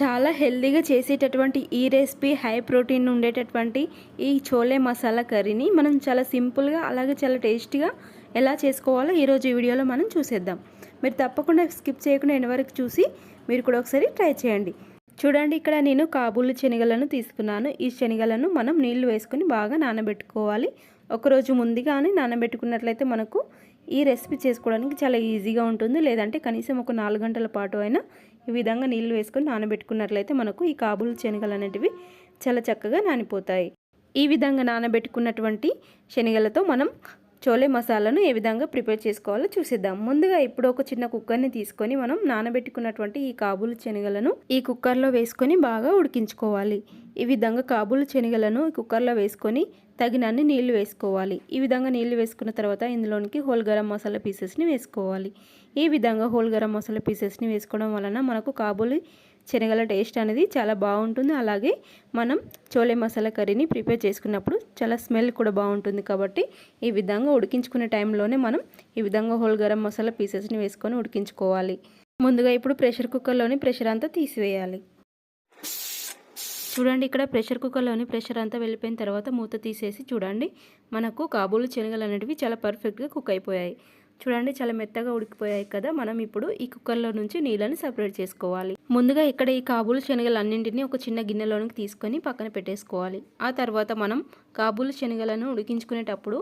చాలా హెల్దీగా చేసేటటువంటి ఈ రెసిపీ హై ప్రోటీన్ ఉండేటటువంటి ఈ చోలే మసాలా కర్రీని మనం చాలా సింపుల్గా అలాగే చాలా టేస్టీగా ఎలా చేసుకోవాలో ఈరోజు ఈ వీడియోలో మనం చూసేద్దాం. మీరు తప్పకుండా స్కిప్ చేయకుండా ఎండ్ వరకు చూసి మీరు కూడా ఒకసారి ట్రై చేయండి. చూడండి ఇక్కడ నేను కాబూలు శనగలను తీసుకున్నాను. ఈ శనగలను మనం నీళ్ళు వేసుకొని బాగా నానబెట్టుకోవాలి. ఒకరోజు ముందుగానే నానబెట్టుకున్నట్లయితే మనకు ఈ రెసిపీ చేసుకోవడానికి చాలా ఈజీగా ఉంటుంది. లేదంటే కనీసం ఒక నాలుగు గంటల పాటు అయినా ఈ విధంగా నీళ్ళు వేసుకొని నానబెట్టుకున్నట్లయితే మనకు ఈ కాబుల్ శనగలు అనేటివి చాలా చక్కగా నానిపోతాయి. ఈ విధంగా నానబెట్టుకున్నటువంటి శనగలతో మనం చోలే మసాలాను ఏ విధంగా ప్రిపేర్ చేసుకోవాలో చూసేద్దాం. ముందుగా ఇప్పుడు ఒక చిన్న కుక్కర్ని తీసుకొని మనం నానబెట్టుకున్నటువంటి ఈ కాబూలు శనగలను ఈ కుక్కర్లో వేసుకొని బాగా ఉడికించుకోవాలి. ఈ విధంగా కాబూలు శనగలను కుక్కర్లో వేసుకొని తగినన్ని నీళ్ళు వేసుకోవాలి. ఈ విధంగా నీళ్ళు వేసుకున్న తర్వాత ఇందులోనికి హోల్ గరం మసాలా పీసెస్ని వేసుకోవాలి. ఈ విధంగా హోల్ గరం మసాలా పీసెస్ని వేసుకోవడం వలన మనకు కాబూలి శనగల టేస్ట్ అనేది చాలా బాగుంటుంది. అలాగే మనం చోలే మసాలా కర్రీని ప్రిపేర్ చేసుకున్నప్పుడు చాలా స్మెల్ కూడా బాగుంటుంది కాబట్టి ఈ విధంగా ఉడికించుకునే టైంలోనే మనం ఈ విధంగా హోల్ గరం మసాలా పీసెస్ని వేసుకొని ఉడికించుకోవాలి. ముందుగా ఇప్పుడు ప్రెషర్ కుక్కర్లోని ప్రెషర్ అంతా తీసివేయాలి. చూడండి ఇక్కడ ప్రెషర్ కుక్కర్లోని ప్రెషర్ అంతా వెళ్ళిపోయిన తర్వాత మూత తీసేసి చూడండి. మనకు కాబూలు శనగలు అనేటివి చాలా పర్ఫెక్ట్గా కుక్ అయిపోయాయి. చూడండి చాలా మెత్తగా ఉడికిపోయాయి కదా. మనం ఇప్పుడు ఈ కుక్కర్లో నుంచి నీళ్ళని సపరేట్ చేసుకోవాలి. ముందుగా ఇక్కడ ఈ కాబూలు శనగలు అన్నింటినీ ఒక చిన్న గిన్నెలోనికి తీసుకొని పక్కన పెట్టేసుకోవాలి. ఆ తర్వాత మనం కాబూలు శనగలను ఉడికించుకునేటప్పుడు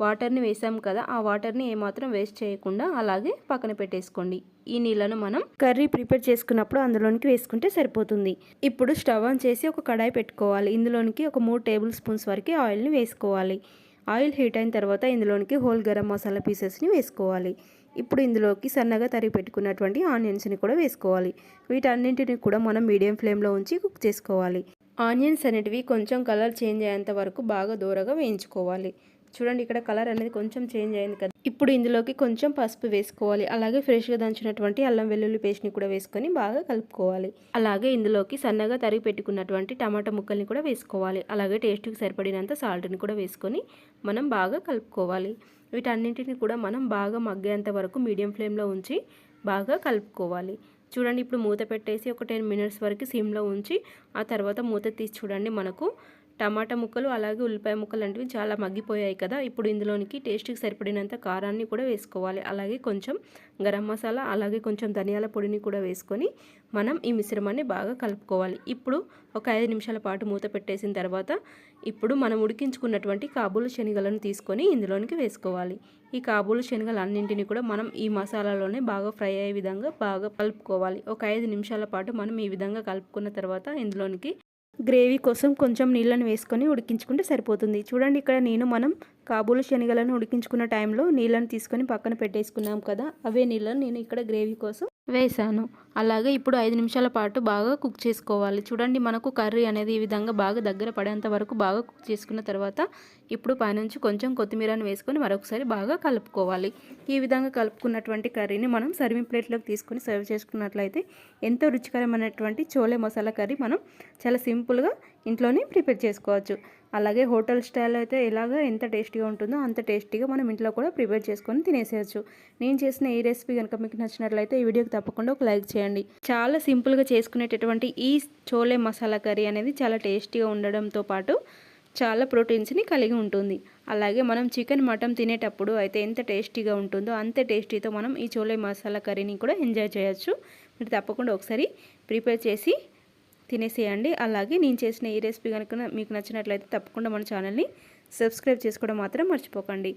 వాటర్ని వేసాం కదా ఆ వాటర్ని ఏమాత్రం వేస్ట్ చేయకుండా అలాగే పక్కన పెట్టేసుకోండి. ఈ నీళ్ళను మనం కర్రీ ప్రిపేర్ చేసుకున్నప్పుడు అందులోనికి వేసుకుంటే సరిపోతుంది. ఇప్పుడు స్టవ్ ఆన్ చేసి ఒక కడాయి పెట్టుకోవాలి. ఇందులోనికి ఒక మూడు టేబుల్ స్పూన్స్ వరకు ఆయిల్ని వేసుకోవాలి. ఆయిల్ హీట్ అయిన తర్వాత ఇందులోనికి హోల్ గరం మసాలా పీసెస్ని వేసుకోవాలి. ఇప్పుడు ఇందులోకి సన్నగా తరిగి పెట్టుకున్నటువంటి ఆనియన్స్ని కూడా వేసుకోవాలి. వీటన్నింటిని కూడా మనం మీడియం ఫ్లేమ్లో ఉంచి కుక్ చేసుకోవాలి. ఆనియన్స్ అనేటివి కొంచెం కలర్ చేంజ్ అయ్యేంత వరకు బాగా దూరగా వేయించుకోవాలి. చూడండి ఇక్కడ కలర్ అనేది కొంచెం చేంజ్ అయింది కదా. ఇప్పుడు ఇందులోకి కొంచెం పసుపు వేసుకోవాలి. అలాగే ఫ్రెష్గా దంచినటువంటి అల్లం వెల్లుల్లి పేస్ట్ని కూడా వేసుకొని బాగా కలుపుకోవాలి. అలాగే ఇందులోకి సన్నగా తరిగి పెట్టుకున్నటువంటి టమాటా ముక్కల్ని కూడా వేసుకోవాలి. అలాగే టేస్ట్కి సరిపడినంత సాల్ట్ని కూడా వేసుకొని మనం బాగా కలుపుకోవాలి. వీటన్నింటిని కూడా మనం బాగా మగ్గేంత వరకు మీడియం ఫ్లేమ్లో ఉంచి బాగా కలుపుకోవాలి. చూడండి ఇప్పుడు మూత పెట్టేసి ఒక టెన్ మినిట్స్ వరకు సిమ్లో ఉంచి ఆ తర్వాత మూత తీసి చూడండి మనకు టమాటా ముక్కలు అలాగే ఉల్లిపాయ ముక్కలు లాంటివి చాలా మగ్గిపోయాయి కదా. ఇప్పుడు ఇందులోనికి టేస్ట్కి సరిపడినంత కారాన్ని కూడా వేసుకోవాలి. అలాగే కొంచెం గరం మసాలా అలాగే కొంచెం ధనియాల పొడిని కూడా వేసుకొని మనం ఈ మిశ్రమాన్ని బాగా కలుపుకోవాలి. ఇప్పుడు ఒక ఐదు నిమిషాల పాటు మూత పెట్టేసిన తర్వాత ఇప్పుడు మనం ఉడికించుకున్నటువంటి కాబూలు శనగలను తీసుకొని ఇందులోనికి వేసుకోవాలి. ఈ కాబూలు శనగలు అన్నింటినీ కూడా మనం ఈ మసాలాలోనే బాగా ఫ్రై అయ్యే విధంగా బాగా కలుపుకోవాలి. ఒక ఐదు నిమిషాల పాటు మనం ఈ విధంగా కలుపుకున్న తర్వాత ఇందులోనికి గ్రేవీ కోసం కొంచెం నీళ్ళను వేసుకొని ఉడికించుకుంటే సరిపోతుంది. చూడండి ఇక్కడ నేను మనం కాబూలు శనగలను ఉడికించుకున్న టైంలో నీళ్ళని తీసుకొని పక్కన పెట్టేసుకున్నాం కదా అవే నీళ్ళను నేను ఇక్కడ గ్రేవీ కోసం వేసాను అలాగే ఇప్పుడు ఐదు నిమిషాల పాటు బాగా కుక్ చేసుకోవాలి. చూడండి మనకు కర్రీ అనేది ఈ విధంగా బాగా దగ్గర పడేంత వరకు బాగా కుక్ చేసుకున్న తర్వాత ఇప్పుడు పైనుంచి కొంచెం కొత్తిమీరను వేసుకొని మరొకసారి బాగా కలుపుకోవాలి. ఈ విధంగా కలుపుకున్నటువంటి కర్రీని మనం సర్వింగ్ ప్లేట్లోకి తీసుకొని సర్వ్ చేసుకున్నట్లయితే ఎంతో రుచికరమైనటువంటి చోలే మసాలా కర్రీ మనం చాలా సింపుల్గా ఇంట్లోనే ప్రిపేర్ చేసుకోవచ్చు. అలాగే హోటల్ స్టైల్ అయితే ఎలాగ ఎంత టేస్టీగా ఉంటుందో అంత టేస్టీగా మనం ఇంట్లో కూడా ప్రిపేర్ చేసుకొని తినేసేయచ్చు. నేను చేసిన ఈ రెసిపీ కనుక మీకు నచ్చినట్లయితే ఈ వీడియోకి తప్పకుండా ఒక లైక్ చేయండి. చాలా సింపుల్గా చేసుకునేటటువంటి ఈ చోలే మసాలా కర్రీ అనేది చాలా టేస్టీగా ఉండడంతో పాటు చాలా ప్రోటీన్స్ని కలిగి ఉంటుంది. అలాగే మనం చికెన్ మటన్ తినేటప్పుడు అయితే ఎంత టేస్టీగా ఉంటుందో అంత టేస్టీతో మనం ఈ చోలే మసాలా కర్రీని కూడా ఎంజాయ్ చేయొచ్చు. మీరు తప్పకుండా ఒకసారి ప్రిపేర్ చేసి తినేసేయండి. అలాగే నేను చేసిన ఈ రెసిపీ కనుక మీకు నచ్చినట్లయితే తప్పకుండా మన ఛానల్ని సబ్స్క్రైబ్ చేసుకోవడం మాత్రం మర్చిపోకండి.